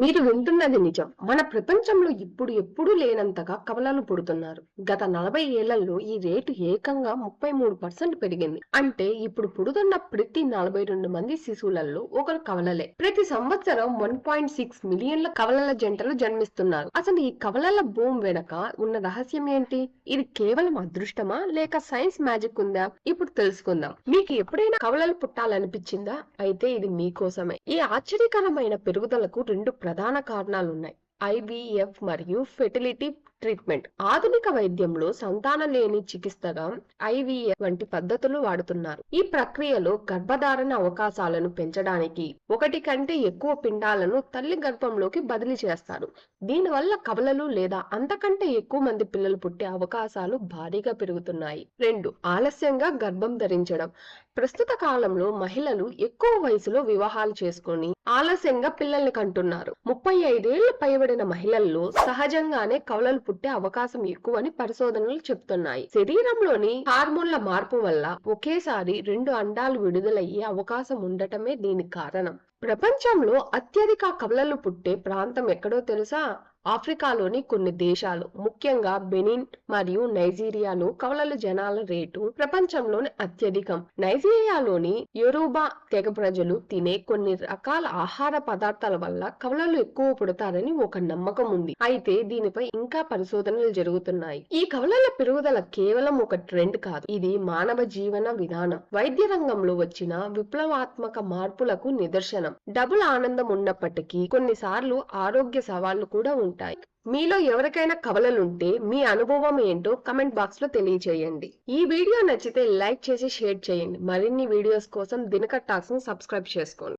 మీరు వింటున్నది నిజం. మన ప్రపంచంలో ఇప్పుడు ఎప్పుడూ లేనంతగా కవలలు పుడుతున్నారు. గత నలభై ఏళ్ళలో ఈ రేటు ఏకంగా ముప్పై మూడు పర్సెంట్ పెరిగింది. అంటే ఇప్పుడు పుడుతున్న ప్రతి నలభై రెండు మంది శిశువులలో ఒకరు కవలలే ప్రతి సంవత్సరం వన్ పాయింట్ సిక్స్ మిలియన్ల కవలల జంటలు జన్మిస్తున్నారు. అసలు ఈ కవలల భూమి వెనక ఉన్న రహస్యం ఏంటి? ఇది కేవలం అదృష్టమా? లేక సైన్స్ మ్యాజిక్ ఉందా? ఇప్పుడు తెలుసుకుందాం. మీకు ఎప్పుడైనా కవలలు పుట్టాలనిపించిందా? అయితే ఇది మీకోసమే. ఈ ఆశ్చర్యకరమైన పెరుగుదలకు రెండు ప్రధాన కారణాలు ఉన్నాయి ఐబిఎఫ్ మరియు ఫెర్టిలిటీ ట్రీట్మెంట్. ఆధునిక వైద్యంలో సంతానం లేని చికిత్సగా ఐవీఎఫ్ వంటి పద్ధతులు వాడుతున్నారు. ఈ ప్రక్రియలో గర్భధారణ అవకాశాలను పెంచడానికి ఒకటి కంటే ఎక్కువ పిండాలను తల్లి గర్భంలోకి బదిలీ చేస్తారు. దీనివల్ల కవలలు లేదా అంతకంటే ఎక్కువ మంది పిల్లలు పుట్టే అవకాశాలు భారీగా పెరుగుతున్నాయి. రెండు ఆలస్యంగా గర్భం ధరించడం. ప్రస్తుత కాలంలో మహిళలు ఎక్కువ వయసులో వివాహాలు చేసుకొని ఆలస్యంగా పిల్లల్ని కంటున్నారు. ముప్పై ఐదేళ్ళు చేయబడిన మహిళల్లో సహజంగానే కవలలు పుట్టే అవకాశం ఎక్కువని పరిశోధనలు చెప్తున్నాయి. శరీరంలోని హార్మోన్ల మార్పు వల్ల ఒకేసారి రెండు అండాలు విడుదలయ్యే అవకాశం ఉండటమే దీనికి కారణం. ప్రపంచంలో అత్యధిక కవలలు పుట్టే ప్రాంతం ఎక్కడో తెలుసా? ఆఫ్రికాలోని కొన్ని దేశాలు ముఖ్యంగా బెనిన్ మరియు నైజీరియాలో కవలలు జనాల రేటు ప్రపంచంలోని అత్యధికం. నైజీరియాలోని యొరూబా తెగ ప్రజలు తినే కొన్ని రకాల ఆహార పదార్థాల వల్ల కవలలు ఎక్కువ పుడతారని ఒక నమ్మకం ఉంది. అయితే దీనిపై ఇంకా పరిశోధనలు జరుగుతున్నాయి. ఈ కవలల పెరుగుదల కేవలం ఒక ట్రెండ్ కాదు ఇది మానవ జీవన విధానం. వైద్య రంగంలో వచ్చిన విప్లవాత్మక మార్పులకు నిదర్శనం. డబుల్ ఆనందం ఉన్నప్పటికీ కొన్నిసార్లు ఆరోగ్య సవాళ్ళు కూడా ఉంటాయి. మీలో ఎవరికైనా కవలలుంటే మీ అనుభవం ఏంటో కమెంట్ బాక్స్లో తెలియచేయండి. ఈ వీడియో నచ్చితే లైక్ చేసి షేర్ చేయండి. మరిన్ని వీడియోస్ కోసం దినకర్ టాక్స్ని సబ్స్క్రైబ్ చేసుకోండి.